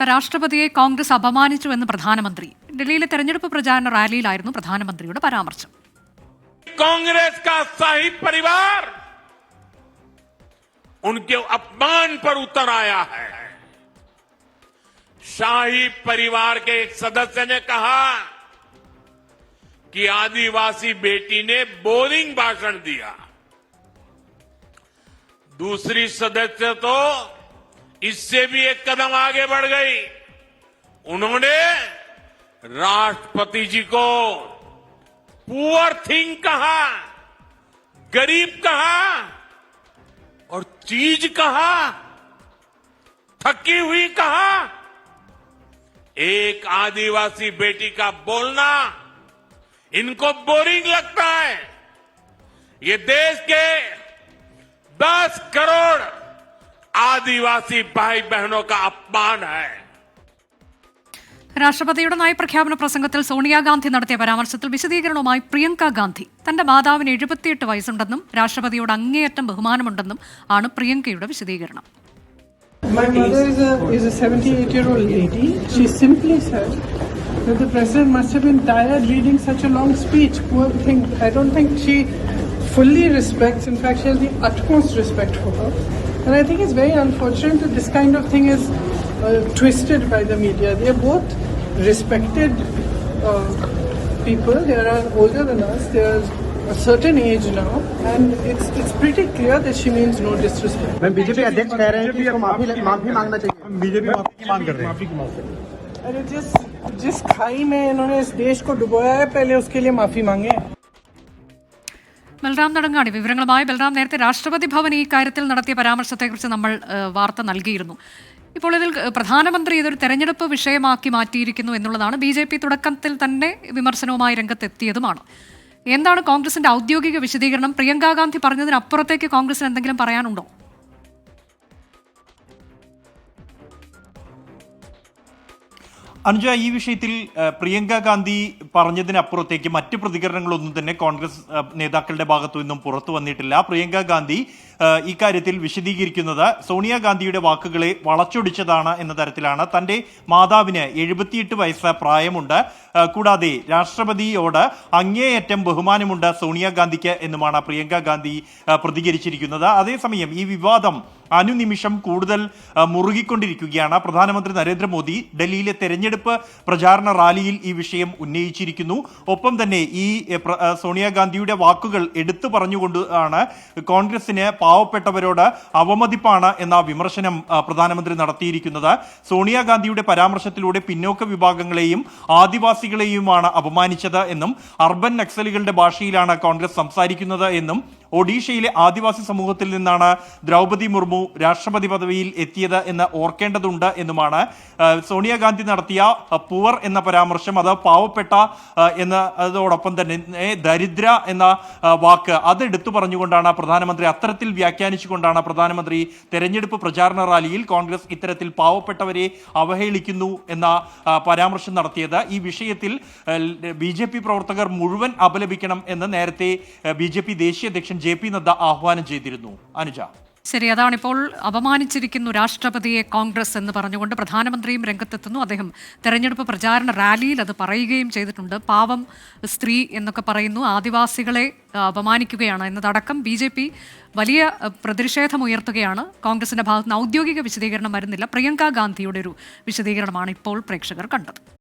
രാഷ്ട്രപതിയെ കോൺഗ്രസ് അപമാനിച്ചുവെന്ന് പ്രധാനമന്ത്രി ഡൽഹിയിലെ തെരഞ്ഞെടുപ്പ് പ്രചാരണ റാലിയിലായിരുന്നു പ്രധാനമന്ത്രിയുടെ പരാമർശം कांग्रेस का शाही परिवार उनके अपमान पर उतर आया है शाही परिवार के एक सदस्य ने कहा कि आदिवासी बेटी ने बोरिंग भाषण दिया दूसरी सदस्य तो इससे भी एक कदम आगे बढ़ गई। उन्होंने राष्ट्रपति जी को पुअर थिंग कहा, गरीब कहा और चीज़ कहा, थकी हुई कहा। एक आदिवासी बेटी का बोलना, इनको बोरिंग लगता है। ये देश के 10 करोड़ ആദിവാസി ഭായ് ബഹനോക്ക അപമാന രാഷ്ട്രപതിയുടെ നയപ്രഖ്യാപന പ്രസംഗത്തിൽ സോണിയാഗാന്ധി നടത്തിയ പരാമർശത്തിൽ വിശദീകരണവുമായി പ്രിയങ്ക ഗാന്ധി. തന്റെ മാതാവിന് എഴുപത്തിയെട്ട് വയസ്സുണ്ടെന്നും രാഷ്ട്രപതിയോട് അങ്ങേയറ്റം ബഹുമാനമുണ്ടെന്നും ആണ് പ്രിയങ്കയുടെ വിശദീകരണം. And I think it's very unfortunate that this kind of thing is uh, twisted by the media. They are both respected uh, people. They are older than us. They are a certain age now. And it's, it's pretty clear that she means no disrespect. Ma'am BJP अध्यक्ष कह रहे हैं कि इसको माफी माफी मांगना चाहिए बीजेपी माफी की मांग कर रहे हैं अरे जिस जिस खाई में इन्होंने इस देश को डुबोया है पहले उसके लिए माफी मांगे ബൽറാം നടങ്ങാടി വിവരങ്ങളുമായി ബൽറാം നേരത്തെ രാഷ്ട്രപതി ഭവൻ ഈ കാര്യത്തിൽ നടത്തിയ പരാമർശത്തെക്കുറിച്ച് നമ്മൾ വാർത്ത നൽകിയിരുന്നു. ഇപ്പോൾ ഇതിൽ പ്രധാനമന്ത്രി ഇതൊരു തെരഞ്ഞെടുപ്പ് വിഷയമാക്കി മാറ്റിയിരിക്കുന്നു എന്നുള്ളതാണ് ബി ജെ പി തുടക്കത്തിൽ തന്നെ വിമർശനവുമായി രംഗത്തെത്തിയതുമാണ്. എന്താണ് കോൺഗ്രസിന്റെ ഔദ്യോഗിക വിശദീകരണം? പ്രിയങ്കാ ഗാന്ധി പറഞ്ഞതിനപ്പുറത്തേക്ക് കോൺഗ്രസിന് എന്തെങ്കിലും പറയാനുണ്ടോ? അനുജ ഈ വിഷയത്തിൽ പ്രിയങ്ക ഗാന്ധി പറഞ്ഞതിനപ്പുറത്തേക്ക് മറ്റ് പ്രതികരണങ്ങളൊന്നും തന്നെ കോൺഗ്രസ് നേതാക്കളുടെ ഭാഗത്തു നിന്നും പുറത്തു വന്നിട്ടില്ല. പ്രിയങ്ക ഗാന്ധി ഇക്കാര്യത്തിൽ വിശദീകരിക്കുന്നത് സോണിയാഗാന്ധിയുടെ വാക്കുകളെ വളച്ചൊടിച്ചതാണ് എന്ന തരത്തിലാണ്. തന്റെ മാതാവിന് എഴുപത്തിയെട്ട് വയസ്സ് പ്രായമുണ്ട്. കൂടാതെ രാഷ്ട്രപതിയോട് അങ്ങേയറ്റം ബഹുമാനമുണ്ട് സോണിയാഗാന്ധിക്ക് എന്നുമാണ് പ്രിയങ്ക ഗാന്ധി പ്രതികരിച്ചിരിക്കുന്നത്. അതേസമയം ഈ വിവാദം അനുനിമിഷം കൂടുതൽ മുറുകിക്കൊണ്ടിരിക്കുകയാണ്. പ്രധാനമന്ത്രി നരേന്ദ്രമോദി ഡൽഹിയിലെ തെരഞ്ഞെടുപ്പ് പ്രചാരണ റാലിയിൽ ഈ വിഷയം ഉന്നയിച്ചിരിക്കുന്നു. ഒപ്പം തന്നെ ഈ സോണിയാഗാന്ധിയുടെ വാക്കുകൾ എടുത്തു പറഞ്ഞുകൊണ്ട് ആണ് കോൺഗ്രസിന് പാവപ്പെട്ടവരോട് അവമതിപ്പാണ് എന്ന വിമർശനം പ്രധാനമന്ത്രി നടത്തിയിരിക്കുന്നത്. സോണിയാഗാന്ധിയുടെ പരാമർശത്തിലൂടെ പിന്നോക്ക വിഭാഗങ്ങളെയും ആദിവാസികളെയുമാണ് അപമാനിച്ചത് എന്നും അർബൻ നക്സലുകളുടെ ഭാഷയിലാണ് കോൺഗ്രസ് സംസാരിക്കുന്നത് എന്നും ഒഡീഷയിലെ ആദിവാസി സമൂഹത്തിൽ നിന്നാണ് ദ്രൗപദി മുർമു രാഷ്ട്രപതി പദവിയിൽ എത്തിയത് എന്ന് ഓർക്കേണ്ടതുണ്ട് എന്നുമാണ്. സോണിയാഗാന്ധി നടത്തിയ പുവർ എന്ന പരാമർശം അത് പാവപ്പെട്ട ആ, എന്ന അതോടൊപ്പം തന്നെ ദരിദ്ര എന്ന വാക്ക് അത് എടുത്തു പറഞ്ഞുകൊണ്ടാണ് പ്രധാനമന്ത്രി അത്തരത്തിൽ വ്യാഖ്യാനിച്ചുകൊണ്ടാണ് പ്രധാനമന്ത്രി തെരഞ്ഞെടുപ്പ് പ്രചാരണ റാലിയിൽ കോൺഗ്രസ് ഇത്തരത്തിൽ പാവപ്പെട്ടവരെ അവഹേളിക്കുന്നു എന്ന പരാമർശം നടത്തിയത്. ഈ വിഷയത്തിൽ ബി പ്രവർത്തകർ മുഴുവൻ അപലപിക്കണം എന്ന് നേരത്തെ ബി ദേശീയ അധ്യക്ഷൻ ജെ പി നദ്ദ ആഹ്വാനം ചെയ്തിരുന്നു. അനുജ. ശരി അതാണ് ഇപ്പോൾ അപമാനിച്ചിരിക്കുന്നു രാഷ്ട്രപതിയെ കോൺഗ്രസ് എന്ന് പറഞ്ഞുകൊണ്ട് പ്രധാനമന്ത്രിയും രംഗത്തെത്തുന്നു. അദ്ദേഹം തെരഞ്ഞെടുപ്പ് പ്രചാരണ റാലിയിൽ അത് പറയുകയും ചെയ്തിട്ടുണ്ട്. പാവം സ്ത്രീ എന്നൊക്കെ പറയുന്നു. ആദിവാസികളെ അപമാനിക്കുകയാണ് എന്നതടക്കം ബി ജെ പി വലിയ പ്രതിഷേധം പ്രതിഷേധമുയർത്തുകയാണ്. കോൺഗ്രസിന്റെ ഭാഗത്ത് നിന്ന് ഔദ്യോഗിക വിശദീകരണം വരുന്നില്ല. പ്രിയങ്ക ഗാന്ധിയുടെ ഒരു വിശദീകരണമാണ് ഇപ്പോൾ പ്രേക്ഷകർ കണ്ടത്.